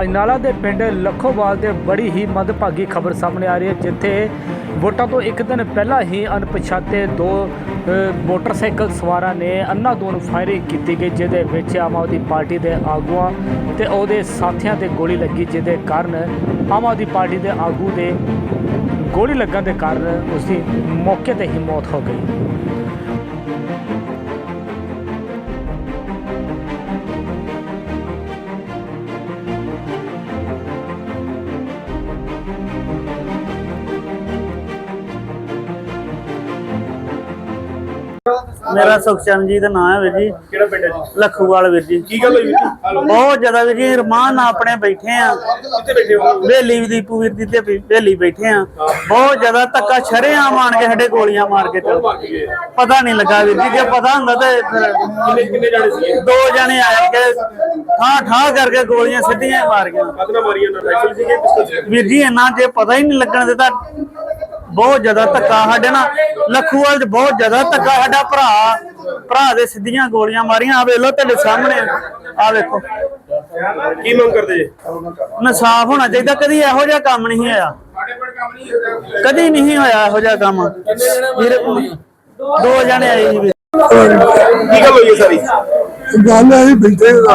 ਅਜਨਾਲਾ ਦੇ ਪਿੰਡ ਲੱਖੋਵਾਲ ਦੇ ਬੜੀ ਹੀ ਮੰਦਭਾਗੀ ਖਬਰ ਸਾਹਮਣੇ ਆ ਰਹੀ ਹੈ, ਜਿੱਥੇ ਵੋਟਾਂ ਤੋਂ ਇੱਕ ਦਿਨ ਪਹਿਲਾਂ ਹੀ ਅਣਪਛਾਤੇ ਦੋ ਮੋਟਰਸਾਈਕਲ ਸਵਾਰਾਂ ਨੇ ਅੰਨਾਧੁੰਦ ਫਾਇਰਿੰਗ ਕੀਤੀ ਗਈ, ਜਿਹਦੇ ਵਿੱਚ ਆਮ ਆਦਮੀ ਪਾਰਟੀ ਦੇ ਆਗੂਆਂ ਤੇ ਉਹਦੇ ਸਾਥੀਆਂ ਤੇ ਗੋਲੀ ਲੱਗੀ, ਜਿਹਦੇ ਕਾਰਨ ਆਮ ਆਦਮੀ ਪਾਰਟੀ ਦੇ ਆਗੂ ਦੇ ਗੋਲੀ ਲੱਗਣ ਦੇ ਕਾਰਨ ਉਸ ਦੀ ਮੌਕੇ ਤੇ ਹੀ ਮੌਤ ਹੋ ਗਈ। ਮੇਰਾ ਸੁਖਚੰਦ ਦਾ ਨਾਮ ਹੈ ਵੀਰ ਜੀ। ਕਿਹੜਾ ਪਿੰਡ ਹੈ ਜੀ? ਲਖੂਵਾਲ ਵੀਰ ਜੀ। ਕੀ ਗੱਲ ਹੋਈ ਵੀਰ ਜੀ? ਬਹੁਤ ਜ਼ਿਆਦਾ ਵੀਰ ਜੀ ਰਮਾਨ ਨਾਲ ਆਪਣੇ ਬੈਠੇ ਆ ਕਿੱਥੇ ਬੈਠੇ ਹੋ? ਵੇਲੀ ਦੀ ਵੀਰ ਦੀ ਤੇ ਵੇਲੀ ਬੈਠੇ ਆ ਬਹੁਤ ਜ਼ਿਆਦਾ ਧੱਕਾ ਸ਼ਰੇਆਮ ਆਣ ਕੇ ਸਾਡੇ ਗੋਲੀਆਂ ਮਾਰ ਕੇ ਚਲ। ਗਏ ਪਤਾ ਨਹੀਂ ਲੱਗਾ ਵੀਰ ਜੀ ਜੇ ਪਤਾ ਹੁੰਦਾ ਤੇ ਕਿੰਨੇ ਕਿੰਨੇ ਜਾਣੇ ਸੀਗੇ? ਦੋ ਜਣੇ ਆਏ ਕੇ ਠਾਂ ਠਾਂ ਕਰਕੇ ਗੋਲੀਆਂ ਸਿੱਧੀਆਂ ਮਾਰ ਗਈਆਂ ਕਤਨਾ ਮਾਰੀਆਂ ਨਾ ਰਾਈਫਲ ਪਿਸਤਲ ਵੀਰ ਜੀ ਇੰਨਾ ਜੇ ਪਤਾ ਹੀ ਨਹੀਂ ਲੱਗਣ ਦਿੱਤਾ। ਬਹੁਤ ਜ਼ਿਆਦਾ ਧੱਕਾ ਸਾਡੇ ਨਾਲ। ਲਖੂਵਾਲ 'ਚ ਬਹੁਤ ਜ਼ਿਆਦਾ ਧੱਕਾ ਸਾਡਾ ਭਰਾ ਭਰਾ ਦੇ ਸਿੱਧੀਆਂ ਗੋਲੀਆਂ ਮਾਰੀਆਂ। ਆ ਵੇਖ ਲਓ ਤੁਹਾਡੇ ਸਾਹਮਣੇ। ਆ ਵੇਖੋ। ਕੀ ਮੰਗ ਕਰਦੇ ਜੀ? ਇਨਸਾਫ ਹੋਣਾ ਚਾਹੀਦਾ। ਕਦੀ ਇਹੋ ਜਿਹਾ ਕੰਮ ਨਹੀਂ ਹੋਇਆ। ਕਦੀ ਨਹੀਂ ਹੋਇਆ ਇਹੋ ਜਿਹਾ ਕੰਮ। ਵੀਰ ਦੋ ਜਣੇ ਆਏ ਜੀ। ਕੀ ਗੱਲ ਹੋਈ ਸਾਰੀ? ਗੱਲ ਆਈ ਬੈਠੇ ਦਾ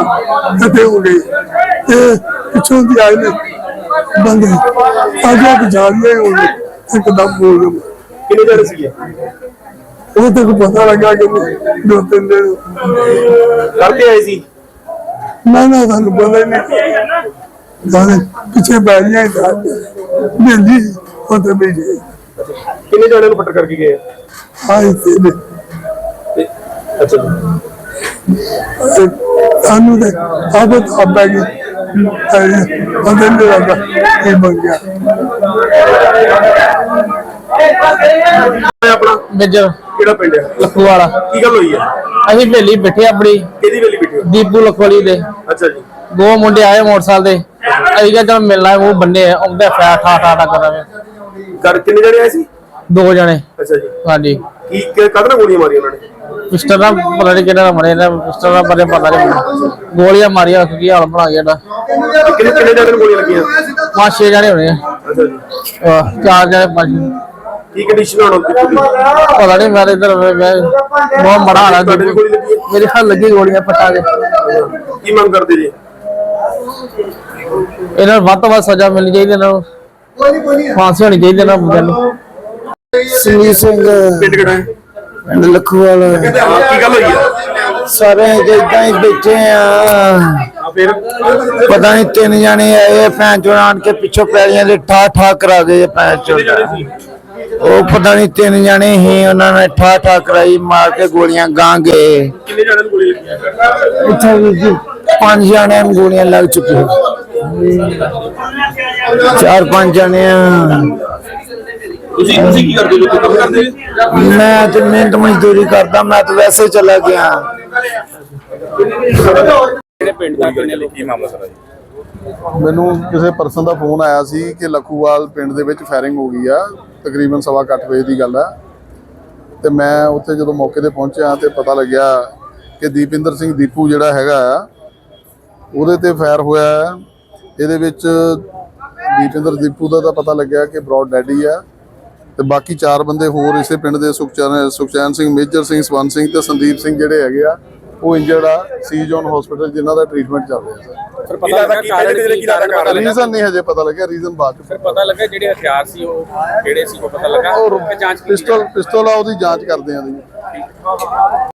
ਇਕੱਠੇ ਹੋ ਗਏ। ਤੇ ਪਿੱਛੋਂ ਦੀ ਆਏ ਨੇ। ਬੰਦੇ। ਆਗੇ ਕਿ ਜਾਣਦੇ ਹੋ ਗਏ ਇੱਕਦਮ ਬੋਲ ਗਏ ਕਿੰਨੇ ਜਾਣੇ ਸੀਗੇ? ਉਹ ਤੱਕ ਪਤਾ ਲੱਗਾ ਕਿ ਦੋ ਤਿੰਨ ਦਿਨ ਕਰਦੇ ਆਏ ਸੀ? ਮੈਂ ਨਾ ਤੁਹਾਨੂੰ ਪਤਾ ਹੀ ਨਹੀਂ। ਜਾਨੇ ਪਿੱਛੇ ਬੈਠ ਜਾਏ ਤਾਂ ਮਿਲਦੀ ਤੇ ਬੈਠੇ ਕਿੰਨੇ ਜਾਣੇ ਨੂੰ ਫੱਟਰ ਕਰਕੇ ਗਏ? ਆ? ਆਏ ਤੇ ਤੇ ਅੱਛਾ। ਸਾਨੂੰ ਤੇ ਆਬਤ ਅੱਬਾ ਜੀ ਉਹਦੇ ਨੇ ਲੱਗਾ ਇਹ ਬਣ ਗਿਆ। ਇਹ ਆਪਣਾ ਮੇਜਰ ਕਿਹੜਾ ਪਿੰਡ ਹੈ ਲੱਖੂ ਵਾਲਾ ਕੀ ਗੱਲ ਹੋਈ ਹੈ ਅਸੀਂ ਵੇਲੀ ਬੈਠੇ ਆਪਣੀ। ਕਿਹਦੀ ਵੇਲੀ ਬੈਠੇ ਹੋ? ਦੀਪੂ ਲਖੋਲੀ ਦੇ। ਅੱਛਾ ਜੀ। ਦੋ ਮੁੰਡੇ ਆਏ ਮੋਟਰਸਾਈਕਲ ਦੇ ਅਸੀਂ ਕਿਹਾ ਚਲ ਮਿਲਣਾ ਉਹ ਬੰਦੇ ਆ ਆਉਂਦੇ ਫੈ ਠਾ ਠਾ ਠਾ ਕਰਾਵੇ ਕਰ ਕਿੰਨੇ ਜਾਣੇ ਆਏ ਸੀ? ਦੋ ਜਣੇ। ਅੱਛਾ ਜੀ। ਹਾਂਜੀ। ਕੀ ਕਤਨਾ ਗੋਲੀਆਂ ਮਾਰੀਆਂ ਉਹਨਾਂ ਨੇ? ਪਿਸਟਲ ਨਾਲ ਪਤਾ ਨਹੀਂ ਕਿਹੜਾ ਮਰੇ ਨਾ ਪਿਸਟਲ ਨਾਲ ਬਰੇ ਪਤਾ ਨਹੀਂ ਮੈਨੂੰ। ਗੋਲੀਆਂ ਮਾਰੀਆਂ ਕੀ ਹਾਲ ਬਣਾ ਗਿਆ ਇਹਦਾ। ਕਿੰਨੇ ਕਿੰਨੇ ਜਾਣੇ ਨੂੰ ਗੋਲੀਆਂ ਲੱਗੀਆਂ? ਪੰਜ ਛੇ ਜਣੇ ਹੋਣੇ ਆ। ਅੱਛਾ ਜੀ। ਆਹ, ਚਾਰ ਜਣੇ ਪੰਜ ਕੀ ਕੰਡੀਸ਼ਨ ਹੋਣ ਦੀ ਪਤਾ ਨਹੀਂ ਮੇਰੇ ਇਧਰ ਬਹੁਤ ਮੜਾ ਹਾਲਾ ਤੁਹਾਡੇ ਵੀ ਗੋਲੀ ਲੱਗੀ ਹੈ? ਮੇਰੇ ਹੱਥ ਲੱਗੀ ਗੋਲੀਆਂ ਪਟਾ ਕੇ ਕੀ ਮੰਗ ਕਰਦੇ ਜੀ? ਇਹਨਾਂ ਨੂੰ ਵੱਧ ਤੋਂ ਵੱਧ ਸਜ਼ਾ ਮਿਲਣੀ ਚਾਹੀਦੀ ਇਹਨਾਂ ਨੂੰ। ਫਾਂਸੀ ਹੋਣੀ ਚਾਹੀਦੀ ਇਹਨਾਂ ਬੰਦਿਆਂ ਨੂੰ। ਸੁਨੀਲ ਸਿੰਘ ਪਿੰਡ ਕਿਹੜਾ ਹੈ? ਪਿੰਡ ਲਖੂਵਾਲ ਕੀ ਗੱਲ ਹੋਈ ਹੈ ਸਾਰੇ ਜਿੱਦਾਂ ਹੀ ਬੈਠੇ ਆ। ਆ ਫਿਰ? ਪਤਾ ਨਹੀਂ ਤਿੰਨ ਜਾਣੇ ਆਏ ਭੈਣ ਚੋਂ ਆਣ ਕੇ ਪਿੱਛੋਂ ਪੈਲੀਆਂ ਦੇ ਠਾ ਠਾ ਕਰਾ ਗਏ ਭੈਣ ਚੋਂ ਜਾਣੇ ਉਹ ਪਤਾ ਨਹੀਂ ਤਿੰਨ ਜਾਣੇ ਹੀ ਉਹਨਾਂ ਨੇ ਠਾ ਠਾ ਕਰਾਈ ਮਾਰ ਕੇ ਗੋਲੀਆਂ ਗਾਂ ਗਏ। ਕਿੰਨੇ ਜਾਣੇ ਨੂੰ ਗੋਲੀ ਲੱਗੀ ਹੈ ਇੱਥੇ ਵੀ ਜੀ ਪੰਜ ਜਾਣਿਆਂ ਨੂੰ ਗੋਲੀਆਂ ਲੱਗ ਚੁੱਕੀਆਂ। ਚਾਰ ਪੰਜ ਜਾਣਿਆਂ ਤੁਸੀਂ ਤੁਸੀਂ ਕੀ ਕਰਦੇ ਹੋ? ਤੁਸੀਂ ਕੰਮ ਕਰਦੇ ਹੋ ਮੈਂ ਤੇ ਮਿਹਨਤ ਮਜ਼ਦੂਰੀ ਕਰਦਾ ਮੈਂ ਤਾਂ ਵੈਸੇ ਚਲਾ ਗਿਆ। ਮੈਨੂੰ ਕਿਸੇ ਪਰਸਨ ਦਾ ਫੋਨ ਆਇਆ ਸੀ ਕਿ ਲਖੂਵਾਲ ਪਿੰਡ ਦੇ ਵਿੱਚ ਫਾਇਰਿੰਗ ਹੋ ਗਈ ਆ। ਤਕਰੀਬਨ ਸਵਾ ਕੁ ਅੱਠ ਵਜੇ ਦੀ ਗੱਲ ਆ। ਤੇ ਮੈਂ ਉੱਥੇ ਜਦੋਂ ਮੌਕੇ ਤੇ ਪਹੁੰਚਿਆ ਤੇ ਪਤਾ ਲੱਗਿਆ ਕਿ ਦੀਪਿੰਦਰ ਸਿੰਘ ਦੀਪੂ ਜਿਹੜਾ ਹੈਗਾ ਆ ਉਹਦੇ ਤੇ ਫਾਇਰ ਹੋਇਆ ਹੈ। ਇਹਦੇ ਵਿੱਚ ਦੀਪਿੰਦਰ ਦੀਪੂ ਦਾ ਤਾਂ ਪਤਾ ਲੱਗਿਆ ਕਿ ਬ੍ਰੌਡ ਡੈਡੀ ਆ। ਤੇ ਬਾਕੀ ਚਾਰ ਬੰਦੇ ਹੋਰ ਇਸੇ ਪਿੰਡ ਦੇ ਸੁਖਚੈਨ ਸੁਖਚੈਨ ਸਿੰਘ ਮੇਜਰ ਸਿੰਘ ਸਵਨ ਸਿੰਘ ਤੇ ਸੰਦੀਪ ਸਿੰਘ ਜਿਹੜੇ ਹੈਗੇ ਆ ਉਹ ਇੰਜਰਡ ਆ ਸੀ ਜੋਨ ਹਸਪੀਟਲ ਜਿਨ੍ਹਾਂ ਦਾ ਟ੍ਰੀਟਮੈਂਟ ਚੱਲ ਰਿਹਾ ਸਰ। ਫਿਰ ਪਤਾ ਲੱਗਾ ਕਾਰਨ ਕੀ ਕਾਰਨ ਰੀਜ਼ਨ ਨਹੀਂ ਹਜੇ ਪਤਾ ਲੱਗਿਆ ਰੀਜ਼ਨ ਬਾਅਦ ਚ ਪਤਾ ਲੱਗਾ ਜਿਹੜੇ ਹਥਿਆਰ ਸੀ ਉਹ ਕਿਹੜੇ ਸੀ ਉਹ ਪਤਾ ਲੱਗਾ? ਉਹ ਜਾਂਚ ਕੀਤੀ ਪਿਸਟਲ ਪਿਸਟਲ ਆ ਉਹਦੀ ਜਾਂਚ ਕਰਦੇ ਆ ਜੀ।